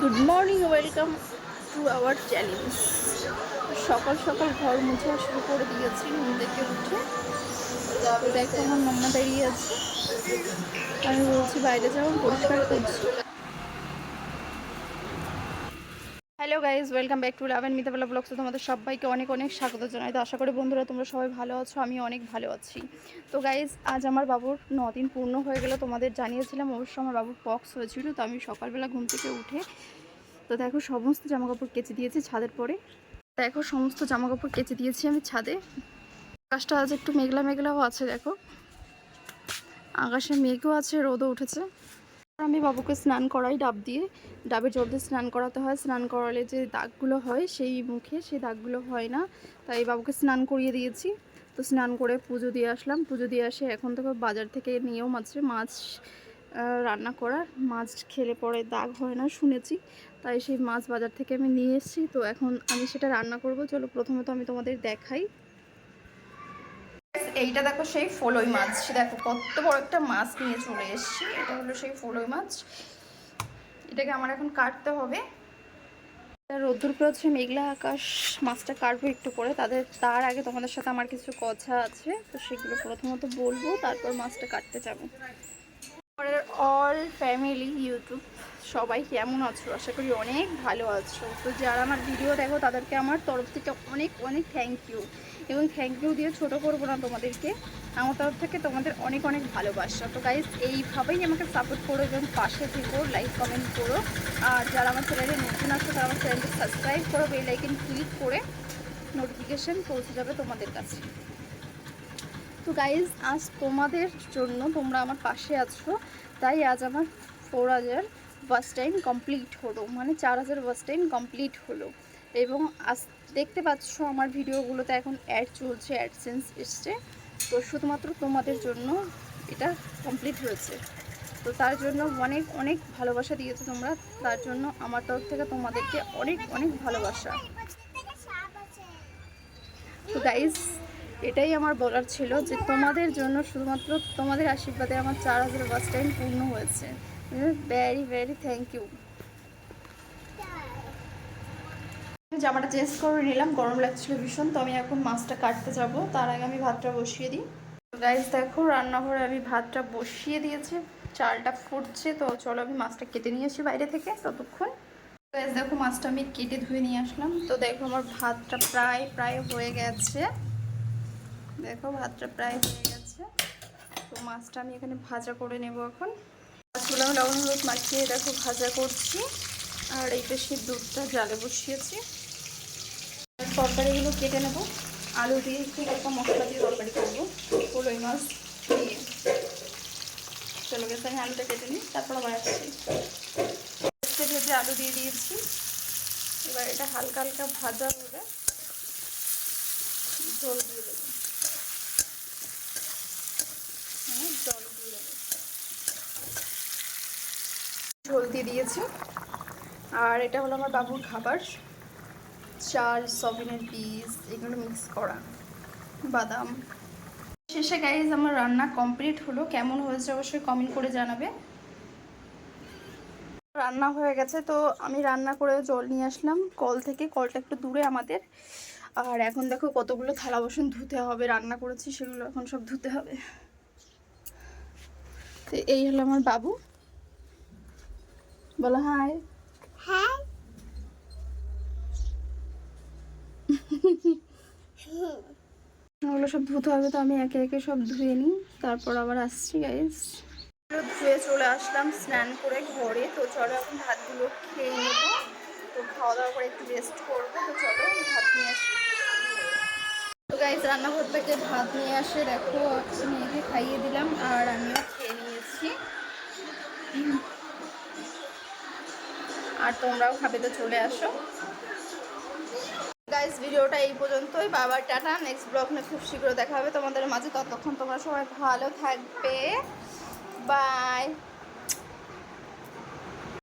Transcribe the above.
Good morning welcome to our challenge সকাল সকাল ঘর মুছে শুরু করে দিয়েছি ঘুম দেখে উঠে দেখতে আমার মামা দাঁড়িয়ে আছে। আমি বলছি, বাইরে যাওয়া পরিষ্কার করছি। Hello guys welcome back to লাভেন মিতাবেলা ব্লগসে তোমাদের সবাইকে অনেক অনেক স্বাগত জানাই। তো আশা করি বন্ধুরা তোমরা সবাই ভালো আছো আমি অনেক ভালো আছি। তো গাইজ আজ আমার বাবুর দিন পূর্ণ হয়ে গেল। তোমাদের জানিয়েছিলাম, অবশ্য আমার বাবুর পক্স হয়েছিল, তো আমি সকালবেলা ঘুম থেকে উঠে, তো দেখো সমস্ত জামাকাপড় কেচে দিয়েছি ছাদের পরে। দেখো সমস্ত জামাকাপড় কেচে দিয়েছি আমি ছাদে। আকাশটা আজ একটু মেঘলা মেঘলাও আছে, দেখো। আকাশে মেঘও আছে, রোদও উঠেছে। আমি বাবুকে স্নান করাই ডাব দিয়ে। ডাবের জল দিয়ে স্নান করাতে হয়। স্নান করালে যে দাগগুলো হয়, সেই মুখে সেই দাগগুলো হয় না। তাই বাবুকে স্নান করিয়ে দিয়েছি। তো স্নান করে পুজো দিয়ে আসলাম। পুজো দিয়ে আসে এখন তো বাজার থেকে নিয়েও মাছে মাছ রান্না করার। মাছ খেলে পরে দাগ হয় না শুনেছি। তাই সেই মাছ বাজার থেকে আমি নিয়ে এসেছি। তো এখন আমি সেটা রান্না করব। চলো প্রথমে তো আমি তোমাদের দেখাই। এইটা দেখো সেই ফলই মাছ। দেখো কত বড় একটা মাছ নিয়ে চলে এসছি। এটা হলো সেই ফলই মাছ। এটাকে আমার এখন কাটতে হবে। রোদ্দুর পড়েছে, মেঘলা আকাশ, মাছটা কাটবো একটু করে তাদের, তার আগে তোমাদের সাথে আমার কিছু কথা আছে। তো সেগুলো প্রথমত বলব, তারপর মাছটা কাটতে যাব। অল ফ্যামিলি ইউটিউব সবাই কেমন আছো? আশা করি অনেক ভালো আছো। তো যারা আমার ভিডিও দেখো, তাদেরকে আমার তরফ থেকে অনেক অনেক থ্যাংক ইউ এবং থ্যাংক ইউ দিয়ে ছোটো করব না তোমাদেরকে, আমার তরফ থেকে তোমাদের অনেক অনেক ভালোবাসা। তো গাইজ এইভাবেই আমাকে সাপোর্ট করো এবং পাশে থেকো লাইক কমেন্ট করো। আর যারা আমার চ্যানেলে নতুন আসো তারা আমার চ্যানেলকে সাবস্ক্রাইব করো বেল আইকন ক্লিক করে নোটিফিকেশান পৌঁছে যাবে তোমাদের কাছে। তো গাইজ আজ তোমাদের জন্য তোমরা আমার পাশে আছো। তাই আজ আমার ফোর হাজার বাস টাইম কমপ্লিট হলো। মানে চার হাজার বাস টাইম কমপ্লিট হলো। এবং আজ দেখতে পাচ্ছ আমার ভিডিওগুলোতে এখন অ্যাড চলছে অ্যাডসেন্স এসছে। তো শুধুমাত্র তোমাদের জন্য এটা কমপ্লিট হয়েছে। তো তার জন্য অনেক অনেক ভালোবাসা দিয়েছ তোমরা। তার জন্য আমার তরফ থেকে তোমাদেরকে অনেক অনেক ভালোবাসা। তো গাইজ এটাই আমার বলার ছিল যে তোমাদের জন্য শুধুমাত্র তোমাদের আশীর্বাদে আমার চার হাজার বাস টাইম পূর্ণ হয়েছে। ভেরি ভেরি থ্যাংক ইউ জামাটা চেঞ্জ করে নিলাম, গরম লাগছিল ভীষণ, তো আমি এখন মাছটা কাটতে যাব। তার আগে আমি ভাতটা বসিয়ে দিই। গাইজ দেখো, রান্নাঘরে আমি ভাতটা বসিয়ে দিয়েছি। চালটা ফুটছে, তো চলো আমি মাছটা কেটে নিয়ে আসি বাইরে থেকে ততক্ষণ। গাইজ দেখো, মাছটা আমি কেটে ধুয়ে নিয়ে আসলাম। তো দেখো, আমার ভাতটা প্রায় প্রায় হয়ে গেছে। দেখো, ভাতটা প্রায় হয়ে গেছে। তো মাছটা আমি এখানে ভাজা করে নেব এখন। মাছগুলো আমি লবণ হলুদ মাখিয়ে দেখো, ভাজা করছি। আর এই পেশির দুধটা জালে বসিয়েছি। তরকারিগুলো কেটে নেব। আলু দিয়ে একটু হালকা মশলা দিয়ে তরকারি করব। কলই মাছ দিয়ে। চলো গেছে আমি আলুটা কেটে নিই, তারপর আবার আসছি। ভেজে আলু দিয়ে দিয়েছি। এবার এটা হালকা হালকা ভাজা হবে। ঝোল দিয়ে দেবো হ্যাঁ জল দিয়ে দেবো ঝোল দিয়ে দিয়েছি। আর এটা হলো আমার বাবুর খাবার। চাল সবিনের পিস, এগুলো মিক্স করা। বাদাম। শেষে গাইজ আমার রান্না কমপ্লিট হলো। কেমন হয়েছে অবশ্যই কমেন্ট করে জানাবে। রান্না হয়ে গেছে, তো আমি রান্না করে জল নিয়ে আসলাম। কল থেকে কলটা একটু দূরে আমাদের। আর এখন দেখো কতগুলো থালা বাসন ধুতে হবে, রান্না করেছি সেগুলো এখন সব ধুতে হবে। তো এই হলো আমার বাবু। বলো হাই হ্যাঁ ওগুলো সব ধুতে হবে তো আমি একে একে সব ধুয়ে নিই। তারপর আবার আসছি গাইস ধুয়ে চলে আসলাম স্নান করে ঘরে। তো চলো এখন ভাতগুলো খেয়ে নেব। তো খাওয়া দাওয়া করে একটু রেস্ট করব। তো চলো ভাত নিয়ে আসি। তো গাইস রান্নাঘর থেকে ভাত নিয়ে আসে। দেখো মেয়েকে খাইয়ে দিলাম। আর আমিও আর তোমরাও খাবে তো চলে আসো। গাইজ ভিডিওটা এই পর্যন্তই। বাবার টাটা। নেক্সট ব্লগ নিয়ে খুব শীঘ্র দেখা হবে তোমাদের মাঝে। ততক্ষণ তোমরা সবাই ভালো থাকবে। বাই